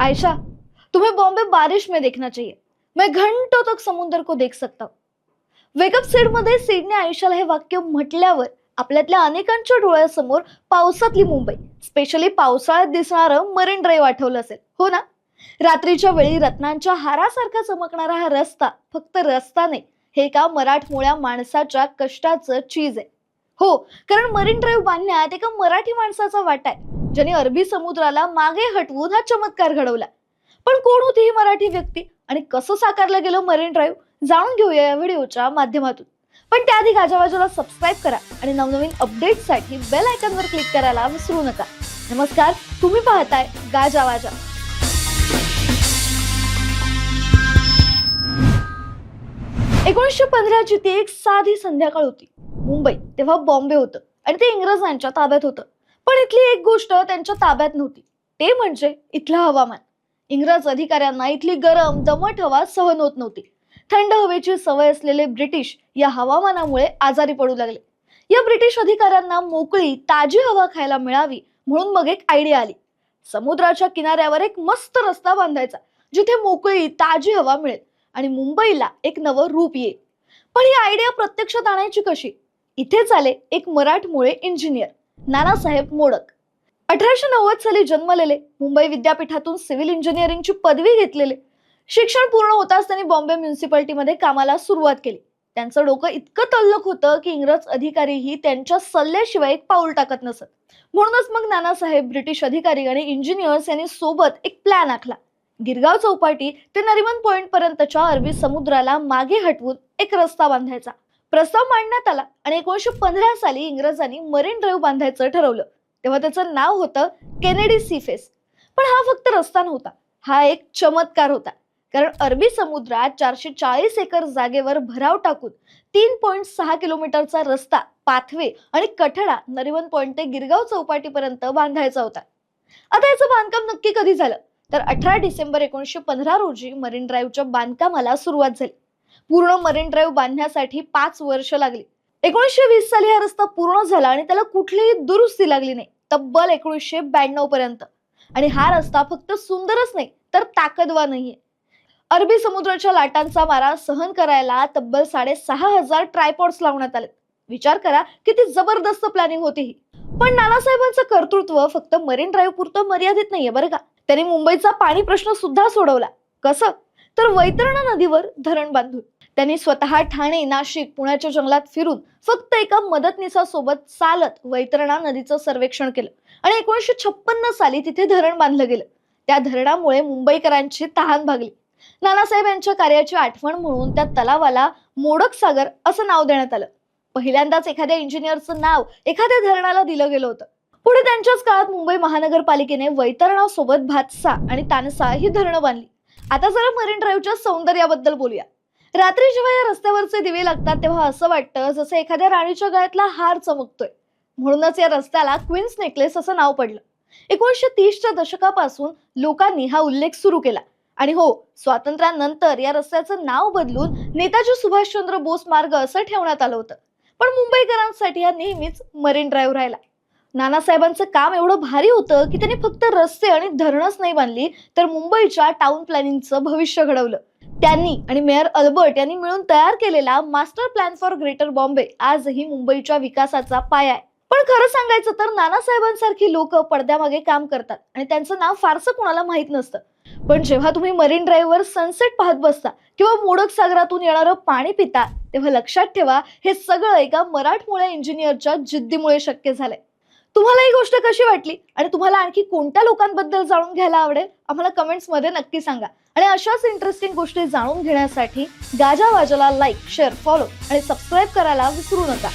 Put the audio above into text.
आयशा तुम्हें बॉम्बे बारिश में देखना चाहिए. मैं घंटों तक समुद्र को देख सकता हूँ. वेकअप सीडमध्ये सीडने आयुष्याला हे वाक्य म्हटल्यावर आपल्यातल्या अनेकांच्या डोळ्यासमोर पावसातली मुंबई स्पेशली पावसाळ्यात दिसणारं मरीन ड्राईव्ह आठवलं असेल. हो ना? रात्रीच्या वेळी रत्नांच्या हारासारखा चमकणारा हा रस्ता फक्त रस्ता नाही हे एका मराठमोळ्या माणसाच्या कष्टाचं चीज आहे. हो कारण मरीन ड्राईव्ह बांधण्यात एका मराठी माणसाचा वाटा आहे. ज्याने अरबी समुद्राला मागे हटवून हा चमत्कार घडवला. पण कोण होती ही मराठी व्यक्ती आणि कसं साकारलं गेलं मरीन ड्राईव्ह जाणून घेऊया या व्हिडिओच्या माध्यमातून. पण त्याआधी गाजावाजाला सबस्क्राईब करा आणि नवनवीन अपडेटसाठी बेल आयकॉनवर क्लिक करायला विसरू नका. नमस्कार तुम्ही पाहताय गाजावाजा. एकोणीसशे पंधराची ती एक साधी संध्याकाळ होती. मुंबई तेव्हा बॉम्बे होतं आणि ते इंग्रजांच्या ताब्यात होतं. पण इथली एक गोष्ट त्यांच्या ताब्यात नव्हती. ते म्हणजे इथलं हवामान. इंग्रज अधिकाऱ्यांना इथली गरम दमट हवा सहन होत नव्हती. थंड हवेची सवय असलेले ब्रिटिश या हवामानामुळे आजारी पडू लागले. या ब्रिटिश अधिकाऱ्यांना मोकळी ताजी हवा खायला मिळावी म्हणून मग एक आयडिया आली. समुद्राच्या किनाऱ्यावर एक मस्त रस्ता बांधायचा जिथे मोकळी ताजी हवा मिळेल आणि मुंबईला एक नवं रूप येईल. पण ही आयडिया प्रत्यक्षात आणायची कशी? इथेच आले एक मराठमोळे इंजिनियर नानासाहेब मोडक. अठराशे नव्वद साली जन्मलेले मुंबई विद्यापीठातून सिव्हिल इंजिनिअरिंगची पदवी घेतलेले. शिक्षण पूर्ण होताच त्यांनी बॉम्बे म्युन्सिपाल्टीमध्ये कामाला सुरुवात केली. त्यांचं डोकं इतकं तल्लक होतं की इंग्रज अधिकारीही त्यांच्या सल्ल्याशिवाय एक पाऊल टाकत नसत. म्हणूनच मग नानासाहेब ब्रिटिश अधिकारी आणि इंजिनियर्स यांनी सोबत एक प्लॅन आखला. गिरगाव चौपाटी ते नरिमन पॉइंट पर्यंतच्या अरबी समुद्राला मागे हटवून एक रस्ता बांधायचा. प्रस्ताव मांडण्यात आला आणि एकोणीशे पंधरा साली इंग्रजांनी मरीन ड्राईव्ह बांधायचं ठरवलं. तेव्हा त्याचं नाव होतं केनेडी सीफेस पण हा फक्त रस्ता नव्हता. हा एक चमत्कार होता. कारण अरबी समुद्रात चारशे चाळीस एकर जागेवर भराव टाकून तीन पॉईंट सहा किलोमीटरचा रस्ता पाथवे आणि कठडा नरिमन पॉइंट ते गिरगाव चौपाटीपर्यंत बांधायचा होता. आता याचं बांधकाम नक्की कधी झालं? तर अठरा डिसेंबर एकोणीसशे पंधरा रोजी मरीन ड्राईव्हच्या बांधकामाला सुरुवात झाली. पूर्ण मरीन ड्राईव्ह बांधण्यासाठी पाच वर्ष लागली. एकोणीसशे वीस साली हा रस्ता पूर्ण झाला आणि त्याला कुठलीही दुरुस्ती लागली नाही. तब्बल एकोणीसशे ब्याण्णव पर्यंत. आणि हा रस्ता फक्त सुंदरच नाही तर ताकदवा नाहीये. अरबी समुद्राच्या लाटांचा मारा सहन करायला तब्बल साडेसहा हजार ट्रायपॉड्स लावण्यात आले विचार करा किती जबरदस्त प्लॅनिंग होती ही. पण नानासाहेबांचं कर्तृत्व फक्त मरीन ड्राईव्ह पुरतं मर्यादित नाहीये बरं का? त्यांनी मुंबईचा पाणी प्रश्न सुद्धा सोडवला. कसं? तर वैतरणा नदीवर धरण बांधून. त्यांनी स्वतः ठाणे नाशिक पुण्याच्या जंगलात फिरून फक्त एका मदतनीसासोबत चालत वैतरणा नदीचं सर्वेक्षण केलं. आणि एकोणीसशे छप्पन्न साली तिथे धरण बांधलं गेलं. त्या धरणामुळे मुंबईकरांची तहान भागली. नानासाहेब यांच्या कार्याची आठवण म्हणून त्या तलावाला मोडक सागर असं नाव देण्यात आलं. पहिल्यांदाच एखाद्या इंजिनियरचं नाव एखाद्या धरणाला दिलं गेलं होतं. पुढे त्यांच्याच काळात मुंबई महानगरपालिकेने वैतरणासोबत भातसा आणि तानसा ही धरणं बांधली. आता जरा मरीन ड्राईव्हच्या सौंदर्याबद्दल बोलूया. रात्री जेव्हा या रस्त्यावरचे दिवे लागतात तेव्हा असं वाटतं जसं एखाद्या राणीच्या गळ्यातला हार चमकतोय. म्हणूनच या रस्त्याला क्वीन्स नेकलेस असं नाव पडलं. एकोणीसशे तीसच्या दशकापासून लोकांनी हा उल्लेख सुरू केला. आणि हो स्वातंत्र्यानंतर या रस्त्याचं नाव बदलून नेताजी सुभाषचंद्र बोस मार्ग असं ठेवण्यात आलं होतं. पण मुंबईकरांसाठी हा नेहमीच मरीन ड्राईव्ह राहिला. नानासाहेबांचं काम एवढं भारी होतं की त्यांनी फक्त रस्ते आणि धरणच नाही बांधली तर मुंबईच्या टाउन प्लॅनिंगचं भविष्य घडवलं. त्यांनी आणि मेयर अल्बर्ट यांनी मिळून तयार केलेला master plan for Greater Bombay आजही मुंबईच्या विकासाचा पाया आहे. पण खरं सांगायचं तर नानासाहेबांसारखी लोक पडद्यामागे काम करतात आणि त्यांचं नाव फारसं कोणाला माहीत नसतं. पण जेव्हा तुम्ही मरीन ड्राईव्हवर सनसेट पाहत बसता किंवा मोडक सागरातून येणारं पाणी पिता तेव्हा लक्षात ठेवा हे सगळं एका मराठमोळ्या इंजिनियरच्या जिद्दीमुळे शक्य झालंय. तुम्हाला ही गोष्ट कशी वाटली? आणि तुम्हाला आणखी कोणत्या लोकांबद्दल जाणून घ्यायला आवडेल? आम्हाला कमेंट्समध्ये नक्की सांगा. आणि अशाच इंटरेस्टिंग गोष्टी जाणून घेण्यासाठी गाजा वाजाला लाईक शेअर फॉलो आणि सबस्क्राईब करायला विसरू नका.